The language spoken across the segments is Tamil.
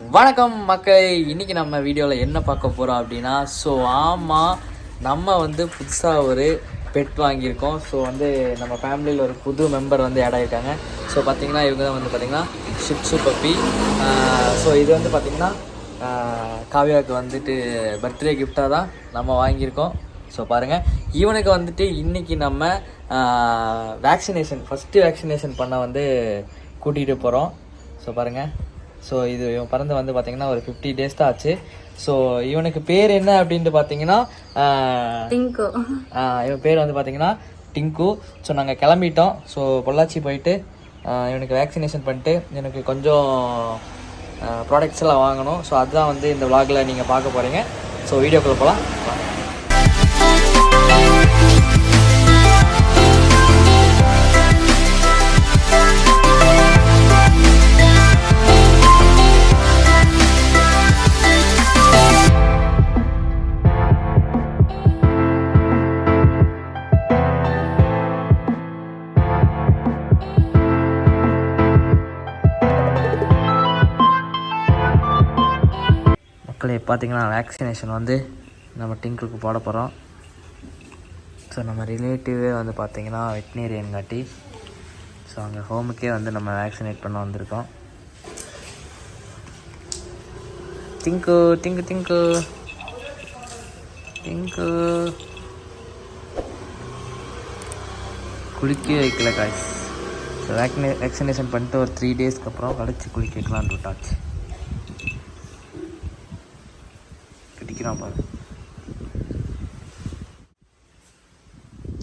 வணக்கம் மக்களை. இன்னைக்கு நம்ம வீடியோவில் என்ன பார்க்க போகிறோம் அப்படின்னா ஸோ ஆமாம் நம்ம வந்து புதுசாக ஒரு பெட் வாங்கியிருக்கோம். ஸோ வந்து நம்ம ஃபேமிலியில் ஒரு புது மெம்பர் வந்து ஆட் ஆகிருக்காங்க ஸோ பார்த்தீங்கன்னா இவங்க தான் வந்து பார்த்தீங்கன்னா ஷிப்ஸு பப்பி ஸோ இது வந்து பார்த்திங்கன்னா காவியாவுக்கு காவ்யாவுக்கு வந்துட்டு பர்த்டே கிஃப்டாக தான் நம்ம வாங்கியிருக்கோம். ஸோ பாருங்கள் இவனுக்கு வந்துட்டு இன்றைக்கி நம்ம வேக்சினேஷன் ஃபஸ்ட்டு வேக்சினேஷன் பண்ண வந்து கூட்டிகிட்டு போகிறோம் ஸோ பாருங்கள் ஸோ இது இவன் பிறந்து வந்து பார்த்தீங்கன்னா ஒரு ஃபிஃப்டி டேஸ் தான் ஆச்சு. ஸோ இவனுக்கு பேர் என்ன அப்படின்ட்டு பார்த்தீங்கன்னா டிங்கு. இவன் பேர் வந்து பார்த்தீங்கன்னா டிங்கு. ஸோ நாங்கள் கிளம்பிட்டோம். ஸோ பொள்ளாச்சி போயிட்டு இவனுக்கு வேக்சினேஷன் பண்ணிட்டு எனக்கு கொஞ்சம் ப்ராடக்ட்ஸ் எல்லாம் வாங்கணும். ஸோ அதுதான் வந்து இந்த vlogல நீங்கள் பார்க்க போகிறீங்க ஸோ வீடியோக்குள்ளே போகலாம் பார்த்திங்கன்னா வேக்சினேஷன் வந்து நம்ம டிங்குக்கு போட போகிறோம் ஸோ நம்ம ரிலேட்டிவே வந்து பார்த்திங்கன்னா வெட்டினேரியன் காட்டி ஸோ அங்கே ஹோமுக்கே வந்து நம்ம வேக்சினேட் பண்ண வந்திருக்கோம். திங்கு திங்கு திங்கு திங்கு குளிக்க வைக்கல காய்ஸ் ஸோ வேக்சினே வேக்சினேஷன் பண்ணிட்டு ஒரு த்ரீ டேஸ்க்கு அப்புறம் கழிச்சு குளிக்க வைக்கலான்னு விட்டாச்சு பிடிக்கிறான் பாரு.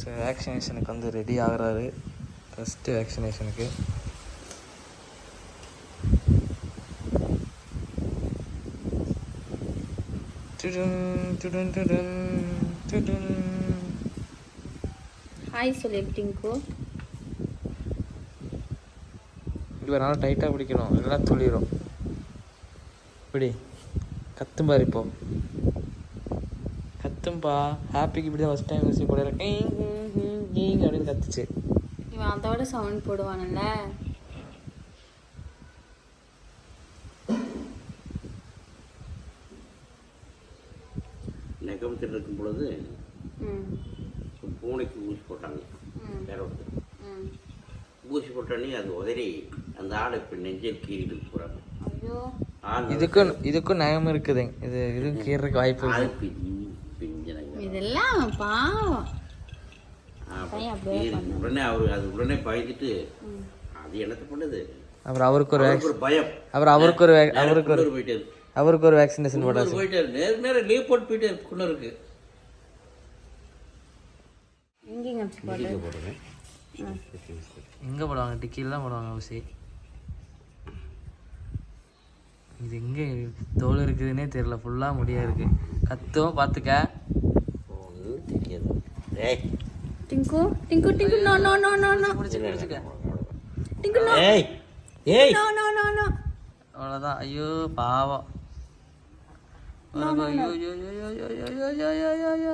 ஸோ வேக்சினேஷனுக்கு வந்து ரெடி ஆகுறாரு. ஃபஸ்ட்டு வேக்சினேஷனுக்கு. ஹாய் சொல்லு டிங்கு இப்படி நல்லா டைட்டாக பிடிக்கணும். இல்லைன்னா துளிரும் இப்படி கத்தும் பாரு இப்போ. கத்தும்பா. ஹாப்பிக்கு இப்படி தான் ஃபஸ்ட் டைம் ஊசி போடுற அப்படின்னு கத்துச்சு. இவன் அதோட சவுண்ட் போடுவானல்ல? நெகமத்தில் இருக்கும் பொழுது ம். பூனைக்கு ஊசி போட்டாங்க. வேற ஒருத்தர். ம். ஊசி போட்டோன்னே அது உதறி அந்த ஆடை இப்போ நெஞ்சில் கீறிட்டு போகிறாங்க ஐயோ. இதுக்கும் இதுக்கும் நயம் இருக்குது. இது இது கீறதுக்கு வாய்ப்பு இருக்கு இதெல்லாம் பாவம். உடனே அவர் அது உடனே பயந்துட்டு. அது என்னத்த பண்ணுது? அப்புறம் அவருக்கு ஒரு ஒரு பயம். அப்புறம் அவருக்கு ஒரு அவருக்கு ஒரு போயிட்டாரு. அவருக்கு ஒரு வேக்சினேஷன் போட்டாச்சு. போயிட்டாரு. நேரம் நேரம் லீவ் போட்டு போயிட்டாரு குன்னூருக்கு. எங்கே போடுவாங்க டிக்கியில் தான் போடுவாங்க ஊசி. இது எங்கே தோல் இருக்குதுன்னே தெரியல. ஃபுல்லாக முடியா இருக்கு. கத்தும் பார்த்துக்க Tingu Tingu Tingu no no no no no. Tingu ஏய் ஏய். No no no no. அவ்வளோதான் ஐயோ பாவம். ஐயோ ஐயோ ஐயோ ஐயோ ஐயோ ஐயோ ஐயோ ஐயோ ஐயோ ஐயோ.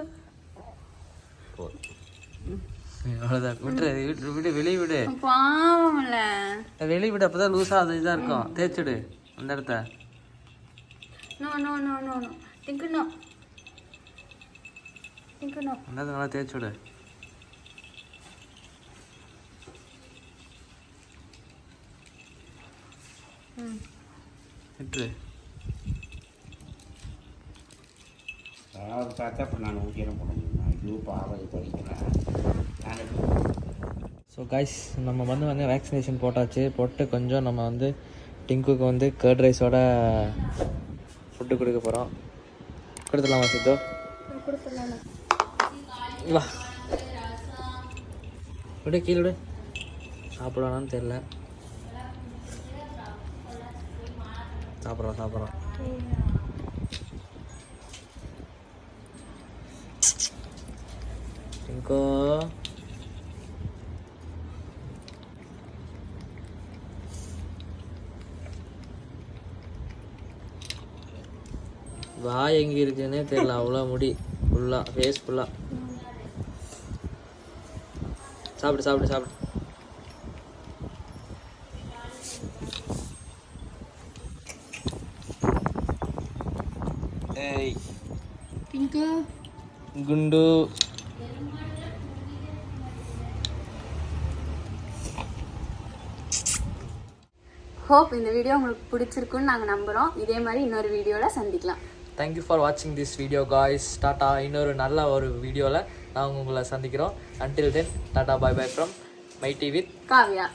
அவ்வளோதான் விட்டுரு விட்டு விடு வெளியே விடு. பாவம்ல. வெளியே விடு அப்போ தான் லூஸாக அது இதாக இருக்கும். தேய்ச்சிடு. அந்த இடத்த. No no no no no Tingu no Tingu no இடத்த நல்லா தேய்ச்சி விடு. விட்டுரு. அதாவது பார்த்தா இப்போ நான் ஊட்டியெல்லாம் போட முடியும்? ஐயோ பாவம் படிக்கிறேன். நான் ஸோ கைஸ் நம்ம வந்து வந்து வேக்சினேஷன் போட்டாச்சு. போட்டு கொஞ்சம் நம்ம வந்து டிங்குக்கு வந்து கர்ட் ரைஸோட ஃபுட்டு கொடுக்க போகிறோம் கொடுத்துடலாமா சித்தோ? வா. விட கீழே விடு. சாப்பிடுவானான்னு தெரில சாப்பிட்றோம் சாப்பிட்றோம். டிங்கோ வாய் எங்கே இருக்குன்னே தெரியல. அவ்வளோ முடி. ஃபுல்லாக ஃபேஸ் ஃபுல்லாக சாப்பிடு சாப்பிடு சாப்பிடு. குண்டு. ஹோப் இந்த வீடியோ உங்களுக்கு பிடிச்சிருக்குன்னு நாங்கள் நம்புகிறோம் இதே மாதிரி இன்னொரு வீடியோவில் சந்திக்கலாம். தேங்க்யூ ஃபார் வாட்சிங் திஸ் வீடியோ காய்ஸ் டாட்டா இன்னொரு நல்ல ஒரு வீடியோவில் நாங்கள் உங்களை சந்திக்கிறோம். Until then tata bye bye from my T with Kavya.